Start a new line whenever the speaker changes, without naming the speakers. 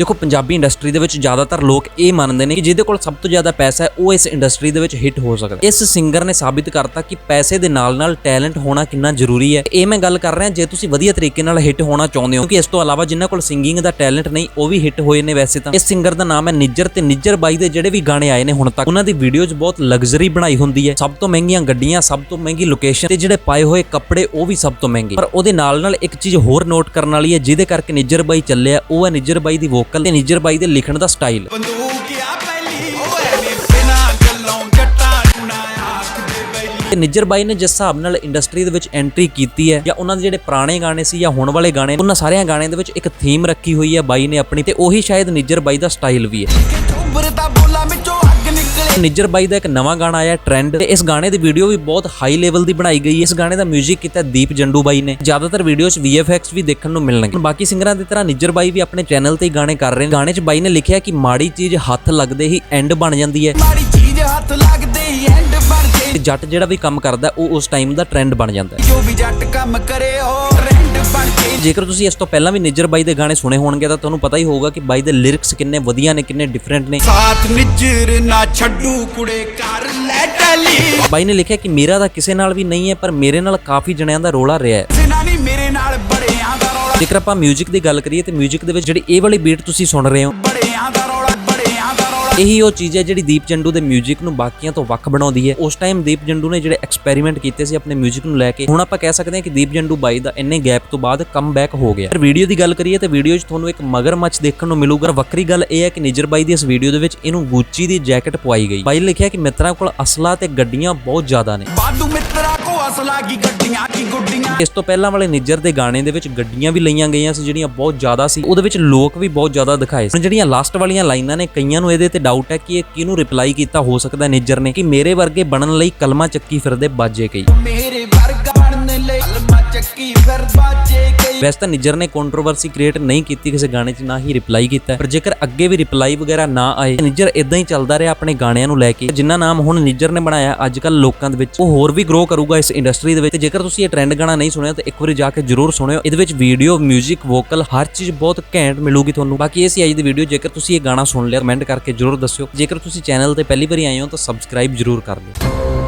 ਦੇਖੋ, ਪੰਜਾਬੀ ਇੰਡਸਟਰੀ ਦੇ ਵਿੱਚ ਜ਼ਿਆਦਾਤਰ ਲੋਕ ਇਹ ਮੰਨਦੇ ਨੇ ਕਿ ਜਿਹਦੇ ਕੋਲ ਸਭ ਤੋਂ ਜ਼ਿਆਦਾ ਪੈਸਾ ਹੈ, ਉਹ ਇਸ ਇੰਡਸਟਰੀ ਦੇ ਵਿੱਚ ਹਿੱਟ ਹੋ ਸਕਦਾ ਇਸ ਸਿੰਗਰ ਨੇ ਸਾਬਿਤ ਕਰਤਾ ਕਿ ਪੈਸੇ ਦੇ ਨਾਲ-ਨਾਲ ਟੈਲੈਂਟ ਹੋਣਾ ਕਿੰਨਾ ਜ਼ਰੂਰੀ ਹੈ। ਇਹ ਮੈਂ ਗੱਲ ਕਰ ਰਿਹਾ, ਜੇ ਤੁਸੀਂ ਵਧੀਆ ਤਰੀਕੇ ਨਾਲ ਹਿੱਟ ਹੋਣਾ ਚਾਹੁੰਦੇ ਹੋ, ਕਿਉਂਕਿ ਇਸ ਤੋਂ ਇਲਾਵਾ ਜਿਨ੍ਹਾਂ ਕੋਲ ਸਿੰਗਿੰਗ ਦਾ ਟੈਲੈਂਟ ਨਹੀਂ, ਉਹ ਵੀ ਹਿੱਟ ਹੋਏ ਨੇ ਵੈਸੇ ਤਾਂ। ਇਸ ਸਿੰਗਰ ਦਾ ਨਾਮ ਹੈ ਨਿੱਜਰ ਤੇ ਨਿੱਜਰ ਬਾਈ ਦੇ ਜਿਹੜੇ ਵੀ ਗਾਣੇ ਆਏ ਨੇ ਹੁਣ ਤੱਕ। ਉਹਨਾਂ ਦੀ ਵੀਡੀਓਜ਼ ਬਹੁਤ ਲਗਜ਼ਰੀ ਬਣਾਈ ਹੁੰਦੀ ਹੈ। ਸਭ ਤੋਂ ਮਹਿੰਗੀਆਂ ਗੱਡੀਆਂ, ਸਭ ਤੋਂ ਮਹਿੰਗੀ ਲੋਕੇਸ਼ਨ ਤੇ ਜਿਹੜੇ ਪਾਏ ਹੋਏ ਕੱਪੜੇ, ਉਹ ਵੀ ਸਭ ਤੋਂ ਮਹਿੰਗੇ। ਪਰ ਉਹਦੇ ਨਾਲ ਨਾਲ ਇੱਕ ਚੀਜ਼ ਹੋਰ ਨੋਟ ਕਰਨ ਵਾਲੀ ਹੈ, ਜਿਹਦੇ ਕਰਕੇ ਨਿੱਜਰ ਬਾਈ ਚੱਲਿਆ, ਉਹ ਹੈ ਨਿੱਜਰ ਬਾਈ ਦੀ ਵੋਕਲ ਤੇ ਨਿੱਜਰ ਬਾਈ ਦੇ ਲਿਖਣ ਦਾ ਸਟਾਈਲ। ਤੇ ਨਿੱਜਰ ਬਾਈ ਨੇ ਜਿਸ ਹਿਸਾਬ ਨਾਲ ਇੰਡਸਟਰੀ ਦੇ ਵਿੱਚ ਐਂਟਰੀ ਕੀਤੀ ਹੈ, ਜਾਂ ਉਹਨਾਂ ਦੇ ਜਿਹੜੇ ਪੁਰਾਣੇ ਗਾਣੇ ਸੀ ਜਾਂ ਹੁਣ ਵਾਲੇ ਗਾਣੇ, ਉਹਨਾਂ ਸਾਰਿਆਂ ਗਾਣਿਆਂ ਦੇ ਵਿੱਚ ਇੱਕ ਥੀਮ ਰੱਖੀ ਹੋਈ ਹੈ ਬਾਈ ਨੇ ਆਪਣੀ, ਤੇ ਉਹੀ ਸ਼ਾਇਦ ਨਿੱਜਰ ਬਾਈ ਦਾ ਸਟਾਈਲ ਵੀ ਹੈ। ਨਿੱਜਰ ਬਾਈ ਦਾ ਇੱਕ ਨਵਾਂ ਗਾਣਾ ਆਇਆ ਟ੍ਰੈਂਡ ਤੇ ਇਸ ਗਾਣੇ ਦੀ ਵੀਡੀਓ ਵੀ ਬਹੁਤ ਹਾਈ ਲੈਵਲ ਦੀ ਬਣਾਈ ਗਈ ਹੈ। ਇਸ ਗਾਣੇ ਦਾ 뮤직 ਕੀਤਾ ਦੀਪ ਜੰਡੂ ਬਾਈ ਨੇ। ਜ਼ਿਆਦਾਤਰ ਵੀਡੀਓ 'ਚ VFX ਵੀ ਦੇਖਣ ਨੂੰ ਮਿਲਣਗੇ। ਬਾਕੀ ਸਿੰਗਰਾਂ ਦੀ ਤਰ੍ਹਾਂ ਨਿੱਜਰ ਬਾਈ ਵੀ ਆਪਣੇ ਚੈਨਲ ਤੇ ਹੀ ਗਾਣੇ ਕਰ ਰਹੇ ਨੇ। ਗਾਣੇ 'ਚ ਬਾਈ ਨੇ ਲਿਖਿਆ ਕਿ ਮਾੜੀ ਚੀਜ਼ ਹੱਥ ਲੱਗਦੇ ਹੀ ਐਂਡ ਬਣ ਜਾਂਦੀ ਹੈ।
ਮਾੜੀ ਚੀਜ਼ ਹੱਥ ਲੱਗਦੇ ਹੀ ਐਂਡ ਬਣ ਜੇ
ਤੇ ਜੱਟ ਜਿਹੜਾ ਵੀ ਕੰਮ ਕਰਦਾ ਉਹ ਉਸ ਟਾਈਮ ਦਾ ਟ੍ਰੈਂਡ ਬਣ ਜਾਂਦਾ ਹੈ।
ਜੋ ਵੀ ਜੱਟ ਕੰਮ ਕਰੇ ਉਹ ਟ੍ਰੈਂਡ ਬਣ ਜੇ
ਜੇਕਰ ਤੁਸੀਂ ਇਸ ਤੋਂ ਪਹਿਲਾਂ ਵੀ ਨਿੱਜਰ ਬਾਈ ਦੇ ਗਾਣੇ ਸੁਣੇ ਹੋਣਗੇ ਤਾਂ ਤੁਹਾਨੂੰ ਪਤਾ ਹੀ ਹੋਊਗਾ ਕਿ ਬਾਈ ਦੇ ਲਿਰਿਕਸ ਕਿੰਨੇ ਵਧੀਆ ਨੇ ਕਿੰਨੇ ਡਿਫਰੈਂਟ ਨੇ
ਸਾਥ ਨਿਜਰ ਨਾ ਛੱਡੂ ਕੁੜੇ ਕਰ ਲੈ ਟੈਲੀ
ਬਾਈ ਨੇ ਲਿਖਿਆ ਕਿ ਮੇਰਾ ਤਾਂ ਕਿਸੇ ਨਾਲ ਵੀ ਨਹੀਂ ਹੈ ਪਰ ਮੇਰੇ ਨਾਲ ਕਾਫੀ ਜਣਿਆਂ ਦਾ ਰੋਲਾ ਰਿਹਾ ਹੈ
ਸਿਨਾ ਨਹੀਂ ਮੇਰੇ ਨਾਲ ਬੜਿਆਂ ਦਾ ਰੌਲਾ
ਜੇਕਰ ਆਪਾਂ 뮤직 ਦੀ ਗੱਲ ਕਰੀਏ ਤੇ 뮤직 ਦੇ ਵਿੱਚ ਜਿਹੜੀ ਇਹ ਵਾਲੀ ਬੀਟ ਤੁਸੀਂ ਸੁਣ ਰਹੇ ਹੋ
ਬੜਿਆਂ ਦਾ ਰੌਲਾ ਬੜਿਆਂ ਦਾ ਰੌਲਾ
ਇਹੀ ਉਹ ਚੀਜ਼ ਹੈ ਜਿਹੜੀ ਦੀਪ ਜੰਡੂ ਦੇ 뮤직 ਨੂੰ ਬਾਕੀਆਂ ਤੋਂ ਵੱਖ ਬਣਾਉਂਦੀ ਹੈ ਉਸ ਟਾਈਮ ਦੀਪ ਜੰਡੂ ਨੇ ਜਿਹੜੇ ਐਕਸਪੈਰੀਮੈਂਟ ਕੀਤੇ ਸੀ ਆਪਣੇ 뮤직 ਨੂੰ ਲੈ ਕੇ ਹੁਣ ਆਪਾਂ ਕਹਿ ਸਕਦੇ ਹਾਂ ਕਿ ਦੀਪ ਜੰਡੂ ਬਾਈ ਦਾ ਇੰਨੇ ਗੈਪ ਤੋਂ ਬਾਅਦ ਕਮਬੈਕ ਹੋ ਗਿਆ ਪਰ ਵੀਡੀਓ ਦੀ ਗੱਲ ਕਰੀਏ ਤੇ ਵੀਡੀਓ 'ਚ ਤੁਹਾਨੂੰ ਇੱਕ ਮਗਰਮੱਛ ਦੇਖਣ ਨੂੰ ਮਿਲੂਗਾ ਵੱਖਰੀ ਗੱਲ ਇਹ ਹੈ ਕਿ ਨਿਜਰ ਬਾਈ ਦੀ ਇਸ ਵੀਡੀਓ ਦੇ ਵਿੱਚ ਇਹਨੂੰ ਗੁੱਚੀ ਦੀ ਜੈਕਟ ਪਵਾਈ ਗਈ ਬਾਈ ਨੇ ਲਿਖਿਆ ਕਿ ਮਿੱਤਰਾਂ ਕੋਲ ਅਸਲਾ ਤੇ ਗੱਡੀਆਂ ਬਹੁਤ ਜ਼ਿਆਦਾ ਨੇ
ਬਾਦੂ ਮਿੱਤਰਾ ਕੋ ਅਸਲਾ ਕੀ ਗੱਡੀਆਂ ਕੀ ਗੁੱਡੀਆਂ।
ਇਸ ਤੋਂ ਪਹਿਲਾਂ ਵਾਲੇ ਨਿੱਜਰ ਦੇ ਗਾਣੇ ਦੇ ਵਿੱਚ ਗੱਡੀਆਂ ਵੀ ਲਈਆਂ ਗਈਆਂ ਸੀ ਜਿਹੜੀਆਂ ਬਹੁਤ ਜ਼ਿਆਦਾ ਸੀ। ਉਹਦੇ ਵਿੱਚ ਲੋਕ ਵੀ ਬਹੁਤ ਜ਼ਿਆਦਾ ਦਿਖਾਏ ਸੀ। ਜਿਹੜੀਆਂ ਲਾਸਟ ਵਾਲੀਆਂ ਲਾਈਨਾਂ ਨੇ ਕਈਆਂ ਨੂੰ ਇਹਦੇ ਤੇ ਡਾਊਟ ਹੈ ਕਿ ਇਹ ਕਿਹਨੂੰ ਰਿਪਲਾਈ ਕੀਤਾ ਹੋ ਸਕਦਾ ਨਿੱਜਰ ਨੇ ਕਿ ਮੇਰੇ ਵਰਗੇ ਬਣਨ ਲਈ ਕਲਮਾ ਚੱਕੀ ਫਿਰਦੇ ਬਾਜੇ ਕਈ।
ਮੇਰੇ ਅਲਮਾ ਫਿਰ ਬਾਜੇ ਗਈ।
ਵੈਸੇ ਤਾਂ ਨਿੱਜਰ ਨੇ ਕੰਟਰੋਵਰਸੀ ਕ੍ਰੀਏਟ ਨਹੀਂ ਕੀਤੀ ਕਿਸੇ ਗਾਣੇ 'ਚ, ਨਾ ਹੀ ਰਿਪਲਾਈ ਕੀਤਾ ਪਰ ਜੇਕਰ ਅੱਗੇ ਵੀ ਰਿਪਲਾਈ ਵਗੈਰਾ ਨਾ ਆਏ ਨਿੱਜਰ ਇਦਾਂ ਹੀ ਚੱਲਦਾ ਰਿਹਾ ਆਪਣੇ ਗਾਣਿਆਂ ਨੂੰ ਲੈ ਕੇ। ਜਿੰਨਾ ਨਾਮ ਹੁਣ ਨਿੱਜਰ ਨੇ ਬਣਾਇਆ ਅੱਜ ਕੱਲ ਲੋਕਾਂ ਦੇ ਵਿੱਚ ਉਹ ਹੋਰ ਵੀ ਗਰੋ ਕਰੂਗਾ ਇਸ ਇੰਡਸਟਰੀ ਦੇ ਵਿੱਚ। ਤੇ ਜੇਕਰ ਤੁਸੀਂ ਇਹ ਟ੍ਰੈਂਡ ਗਾਣਾ ਨਹੀਂ ਸੁਣਿਆ, ਤਾਂ ਇੱਕ ਵਾਰੀ ਜਾ ਕੇ ਜਰੂਰ ਸੁਣਿਓ। ਇਹਦੇ ਵਿੱਚ ਵੀਡੀਓ 뮤직 ਵੋਕਲ ਹਰ ਚੀਜ਼ ਬਹੁਤ ਘੈਂਟ ਮਿਲੂਗੀ ਤੁਹਾਨੂੰ। ਬਾਕੀ ਇਹ ਸੀ ਅੱਜ ਦੀ ਵੀਡੀਓ ਜੇਕਰ ਤੁਸੀਂ ਇਹ ਗਾਣਾ ਸੁਣ ਲਿਆ ਕਮੈਂਟ ਕਰਕੇ ਜਰੂਰ ਦੱਸਿਓ। ਜੇਕਰ ਤੁਸੀਂ ਚੈਨਲ ਤੇ ਪਹਿਲੀ ਵਾਰੀ ਆਏ ਹੋ, ਤਾਂ ਸਬਸਕ੍ਰਾਈਬ ਜਰੂਰ ਕਰ ਲਿਓ।